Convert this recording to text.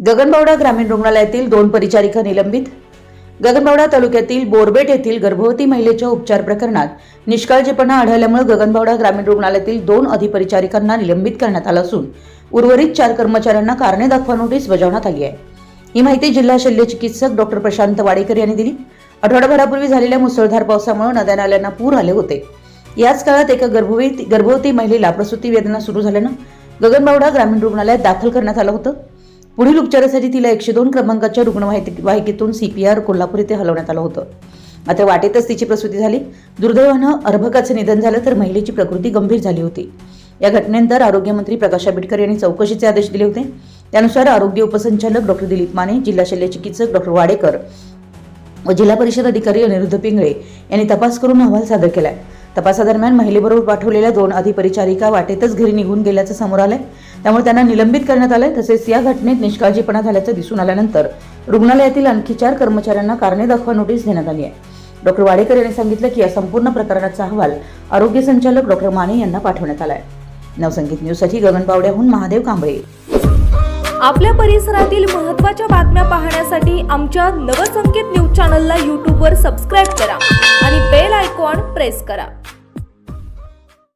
गगनबावडा ग्रामीण रुग्णालयातील दोन परिचारिका निलंबित. गगनबावडा तालुक्यातील बोरबेट येथील गर्भवती महिलेच्या उपचार प्रकरणात निष्काळजीपणा आढळल्यामुळे गगनबावडा ग्रामीण रुग्णालयातील दोन अधिपरिचारिकांना निलंबित करण्यात आलं असून उर्वरित चार कर्मचाऱ्यांना कारणे दाखवा नोटीस बजावण्यात आली आहे. ही माहिती जिल्हा शल्य चिकित्सक डॉक्टर प्रशांत वाडेकर यांनी दिली. आठवडाभरापूर्वी झालेल्या मुसळधार पावसामुळे नद्या नाल्यांना पूर आले होते. याच काळात एका गर्भवती गर्भवती महिलेला प्रसूती वेदना सुरू झाल्यानं गगनबावडा ग्रामीण रुग्णालयात दाखल करण्यात आलं होतं. पुढील उपचारासाठी तिला एकशे दोन क्रमांकाच्या रुग्णवाहिकेतून सीपीआर कोल्हापूर येथे हलवण्यात आलं होतं. मात्र वाटेतच तिची प्रसूती झाली. दुर्दैवानं अर्भकाचं निधन झालं तर महिलेची प्रकृती गंभीर झाली होती. या घटनेनंतर आरोग्यमंत्री प्रकाश आंबेडकर यांनी चौकशीचे आदेश दिले होते. त्यानुसार आरोग्य उपसंचालक डॉक्टर दिलीप माने जिल्हा शल्य चिकित्सक डॉक्टर वाडेकर व जिल्हा परिषद अधिकारी अनिरुद्ध पिंगळे यांनी तपास करून अहवाल सादर केला आहे तपासादरम्यान महिलेबरोबर पाठवलेल्या दोन अधिपरिचारिका वाटेतच घरी निघून गेल्याचं समोर आलंय. त्यामुळे त्यांना निलंबित करण्यात आलंय. तसेच या घटनेत निष्काळजीपणा झाल्याचं दिसून आल्यानंतर रुग्णालयातील आणखी चार कर्मचाऱ्यांना कारणे दाखवा नोटीस देण्यात आली आहे. डॉक्टर वाडेकर यांनी सांगितलं की या संपूर्ण प्रकरणाचा अहवाल आरोग्य संचालक डॉक्टर माने यांना पाठवण्यात आलाय. नवसंगीत न्यूजसाठी गगन पावड्याहून महादेव कांबळे. आपल्या परिसरातील महत्त्वाच्या बातम्या पाहण्यासाठी आमच्या नवसंकेत न्यूज चॅनलला यूट्यूबवर सबस्क्राईब करा आणि बेल आयकॉन प्रेस करा.